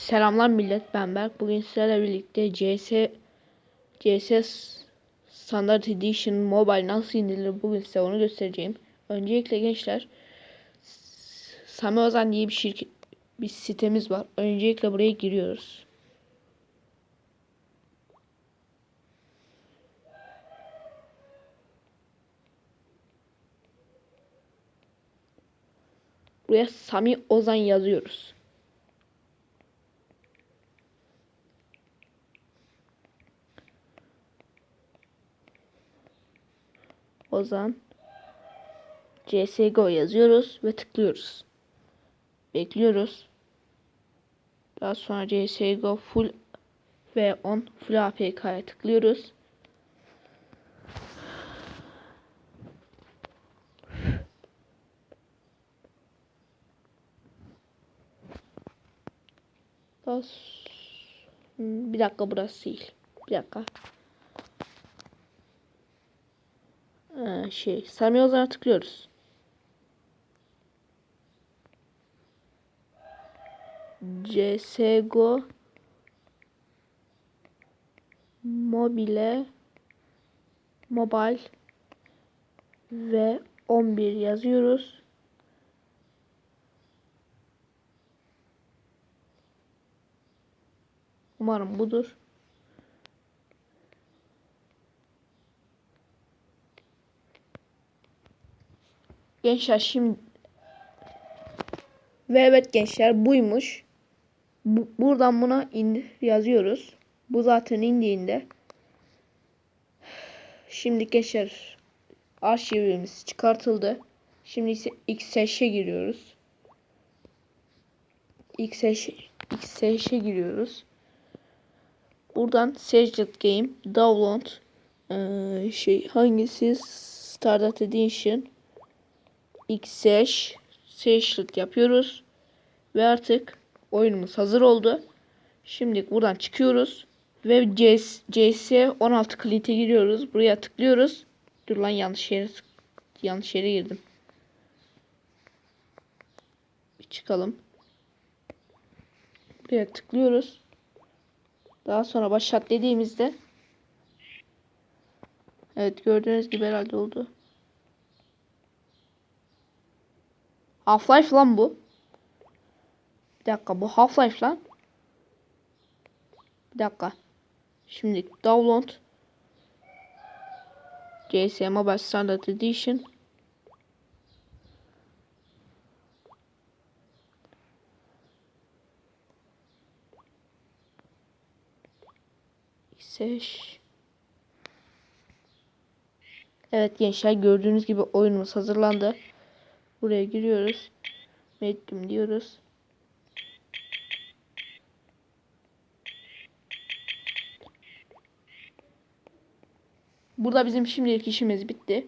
Selamlar millet ben Berk. Bugün sizlerle birlikte CS CS Standard Edition Mobile nasıl indirilir bugün size onu göstereceğim. Öncelikle gençler Sami Ozan diye bir şirket bir sitemiz var. Öncelikle buraya giriyoruz. Buraya Sami Ozan yazıyoruz. Ozan CSGO yazıyoruz ve tıklıyoruz. Bekliyoruz. Daha sonra CSGO full ve 10 full APK'ya tıklıyoruz. Daha Hmm, bir dakika burası değil. Bir dakika. Ee, şey Sami Ozan'a tıklıyoruz. CSGO Mobile Mobile ve 11 yazıyoruz. Umarım budur. Gençler şimdi ve evet gençler buymuş. Bu, buradan buna indir yazıyoruz. Bu zaten indiğinde. Şimdi gençler arşivimiz çıkartıldı. Şimdi ise XSH'e giriyoruz. XSH, XSH'e giriyoruz. Buradan Sacred Game, Download, ee, şey hangisi? Stardust Edition, XSH, Sacred yapıyoruz. Ve artık oyunumuz hazır oldu. Şimdi buradan çıkıyoruz. Ve CS, CS 16 klite giriyoruz. Buraya tıklıyoruz. Dur lan yanlış yere yanlış yere girdim. Bir çıkalım. Buraya tıklıyoruz. Daha sonra başlat dediğimizde Evet gördüğünüz gibi herhalde oldu. Half-Life lan bu. Bir dakika bu Half-Life lan. Bir dakika. Şimdi download CS Mobile Standard Edition Seç. Evet gençler gördüğünüz gibi oyunumuz hazırlandı. Buraya giriyoruz. Mettum diyoruz. Burada bizim şimdilik işimiz bitti.